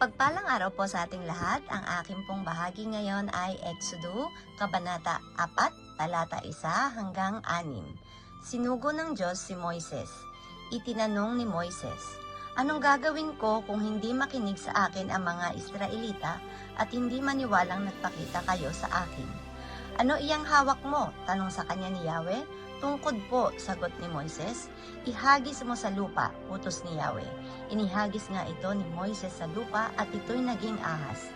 Mapagpalang araw po sa ating lahat. Ang aking pong bahagi ngayon ay Exodo, Kabanata 4, talata 1 hanggang 6. Sinugo ng Diyos si Moises. Itinanong ni Moises, Anong gagawin ko kung hindi makinig sa akin ang mga Israelita at hindi maniwalang nagpakita kayo sa akin? Ano iyang hawak mo? Tanong sa kanya ni Yahweh. Tungkod po, sagot ni Moises. Ihagis mo sa lupa, utos ni Yahweh. Inihagis nga ito ni Moises sa lupa at ito'y naging ahas.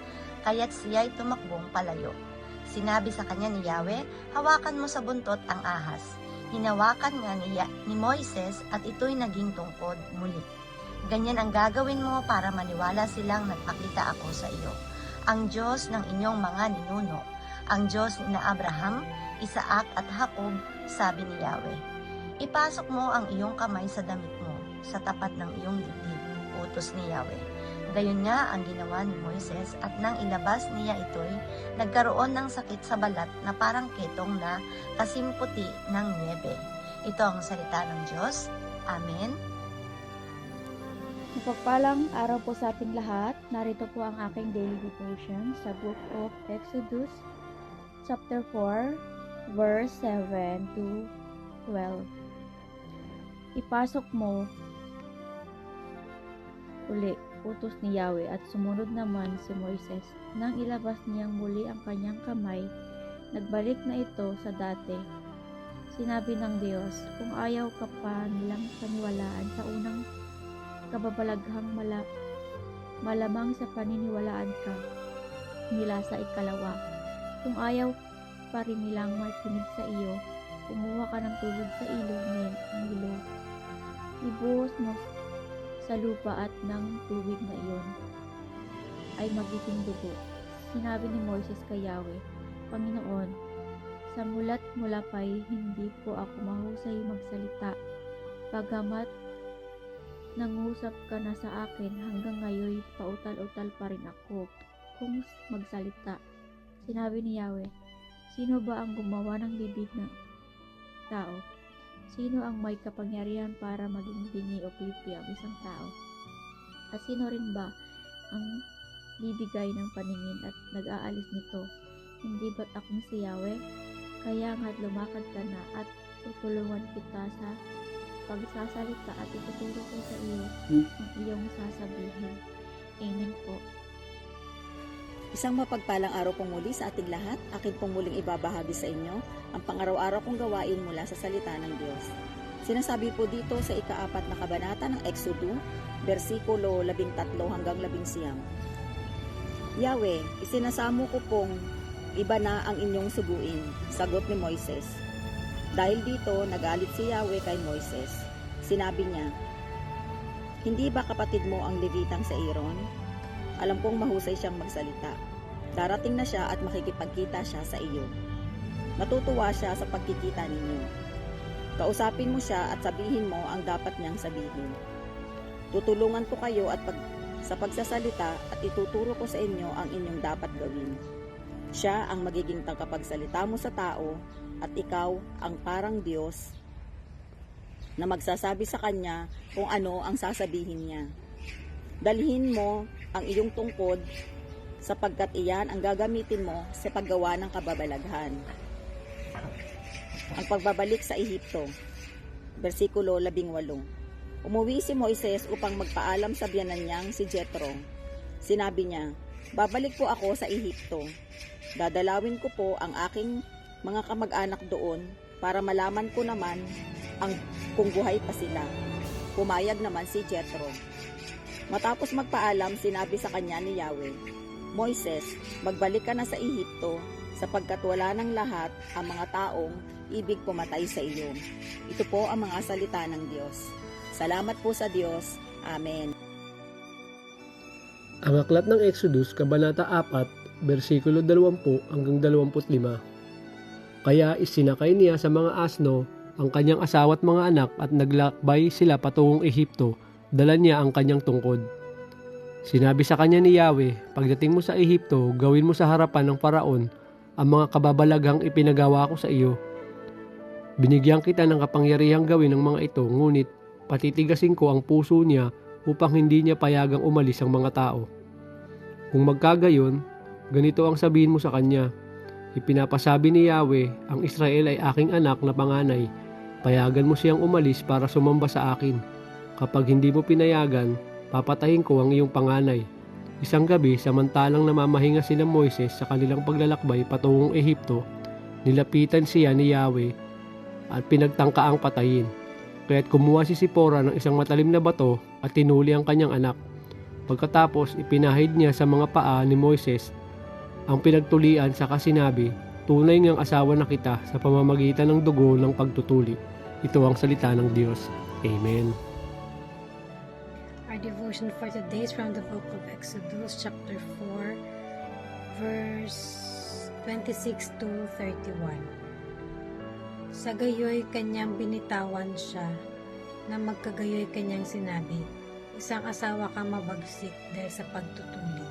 Kaya't siya'y tumakbong palayo. Sinabi sa kanya ni Yahweh, hawakan mo sa buntot ang ahas. Hinawakan nga ni, ni Moises at ito'y naging tungkod muli. Ganyan ang gagawin mo para maniwala silang nagpakita ako sa iyo. Ang Diyos ng inyong mga ninuno, ang Diyos na Abraham, Isaac at Jacob, sabi ni Yahweh. Ipasok mo ang iyong kamay sa damit mo, sa tapat ng iyong dibdib, utos ni Yahweh. Gayon nga ang ginawa ni Moises at nang ilabas niya ito'y nagkaroon ng sakit sa balat na parang ketong na kasimputi ng niebe. Ito ang salita ng Diyos. Amen. Mapagpalang araw po sa ating lahat. Narito po ang aking daily devotion sa Book of Exodus, chapter 4, verse 7 to 12. Ipasok mo uli, utos ni Yahweh at sumunod naman si Moises. Nang ilabas niyang muli ang kanyang kamay, nagbalik na ito sa dati. Sinabi ng Diyos, kung ayaw ka pa nilang paniwalaan sa unang kababalaghang mala, malamang sa paniniwalaan ka nila sa ikalawa. Kung ayaw pa rin nilang makinig sa iyo, kumuha ka ng tubig sa ilog ng Nilo. Ibuhos mo sa lupa at ng tubig na iyon ay magiging dugo. Sinabi ni Moises kay Yahweh, Panginoon, sa mulat mula pa'y hindi po ako mahusay magsalita, bagamat nangusap ka na sa akin hanggang ngayon pautal-utal pa rin ako kung magsalita. Sinabi ni Yahweh, Sino ba ang gumawa ng bibig ng tao? Sino ang may kapangyarihan para maging bingi o pipi ang isang tao? At sino rin ba ang bibigay ng paningin at nag-aalis nito? Hindi ba't akong si Yahweh? Kaya nga't lumakad ka na at tutulungan kita sa pagsasalita at ituturo ko sa iyo ang iyong sasabihin. Amen po. Isang mapagpalang araw pong muli sa ating lahat. Akin pong muling ibabahagi sa inyo ang pang-araw-araw kong gawain mula sa salita ng Diyos. Sinasabi po dito sa ikaapat na kabanata ng Exodo, versikulo 13 hanggang 11. Yahweh, isinasamo ko pong iba na ang inyong suguin, sagot ni Moises. Dahil dito, nagalit si Yahweh kay Moises. Sinabi niya, Hindi ba kapatid mo ang Levitang sa Aaron? Alam kong mahusay siyang magsalita. Darating na siya at makikipagkita siya sa iyo. Matutuwa siya sa pagkikita ninyo. Kausapin mo siya at sabihin mo ang dapat niyang sabihin. Tutulungan ko kayo at pag, sa pagsasalita at ituturo ko sa inyo ang inyong dapat gawin. Siya ang magiging tagapagsalita mo sa tao at ikaw ang parang Diyos na magsasabi sa kanya kung ano ang sasabihin niya. Dalhin mo ang iyong tungkod sapagkat iyan ang gagamitin mo sa paggawa ng kababalaghan. Ang pagbabalik sa Ehipto. Versikulo 18. Umuwi si Moises upang magpaalam sa biyanan niyang si Jethro. Sinabi niya, Babalik po ako sa Ehipto. Dadalawin ko po ang aking mga kamag-anak doon para malaman ko naman ang kung buhay pa sila. Pumayag naman si Jethro. Matapos magpaalam, sinabi sa kanya ni Yahweh, Moises, magbalik ka na sa Ehipto sapagkat wala ng lahat ang mga taong ibig pumatay sa iyo. Ito po ang mga salita ng Diyos. Salamat po sa Diyos. Amen. Ang aklat ng Exodus, Kabanata 4, versikulo 20 hanggang 25. Kaya isinakay niya sa mga asno ang kanyang asawa at mga anak at naglakbay sila patungong Ehipto, dala niya ang kanyang tungkod. Sinabi sa kanya ni Yahweh, pagdating mo sa Ehipto, gawin mo sa harapan ng paraon ang mga kababalaghang ipinagawa ko sa iyo. Binigyan kita ng kapangyarihang gawin ng mga ito, ngunit patitigasin ko ang puso niya upang hindi niya payagang umalis ang mga tao. Kung magkagayon, ganito ang sabihin mo sa kanya. Ipinapasabi ni Yahweh, ang Israel ay aking anak na panganay. Payagan mo siyang umalis para sumamba sa akin. Kapag hindi mo pinayagan, papatayin ko ang iyong panganay. Isang gabi, samantalang namamahinga sina Moises sa kanilang paglalakbay patungong Ehipto, nilapitan siya ni Yahweh at pinagtangkaang patayin. Kaya't kumuha si Sipora ng isang matalim na bato at tinuli ang kanyang anak. Pagkatapos, ipinahid niya sa mga paa ni Moises ang pinagtulian sa kasinabi, tunay ngang asawa na kita sa pamamagitan ng dugo ng pagtutuli. Ito ang salita ng Diyos. Amen. Devotion for today is from the book of Exodus, chapter 4, verse 26 to 31. Sa gayoy kanyang binitawan siya, na magkagayoy kanyang sinabi, isang asawa ka mabagsik dahil sa pagtutuli.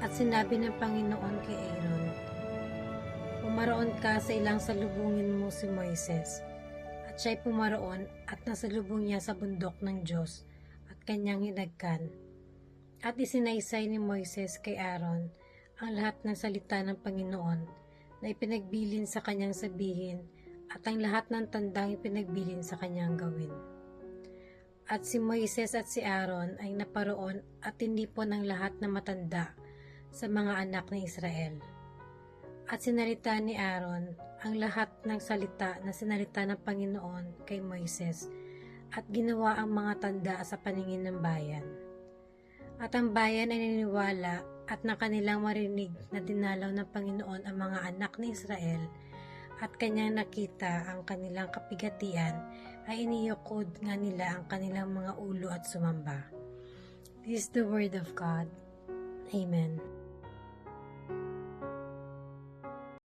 At sinabi ng Panginoon kay Aaron, Pumaroon ka sa ilang salubungin mo si Moises, at siya'y pumaroon at nasalubong niya sa bundok ng Diyos kanyang hinagkan. At isinaysay ni Moises kay Aaron ang lahat ng salita ng Panginoon na ipinagbilin sa kanyang sabihin at ang lahat ng tandang ipinagbilin sa kanyang gawin. At si Moises at si Aaron ay naparoon at tinipon ang lahat na matanda sa mga anak ng Israel. At sinalita ni Aaron ang lahat ng salita na sinalita ng Panginoon kay Moises at ginawa ang mga tanda sa paningin ng bayan. At ang bayan ay naniniwala at na kanilang marinig na dinalaw ng Panginoon ang mga anak ni Israel at kanyang nakita ang kanilang kapigatian ay iniyukod nga nila ang kanilang mga ulo at sumamba. This is the word of God. Amen.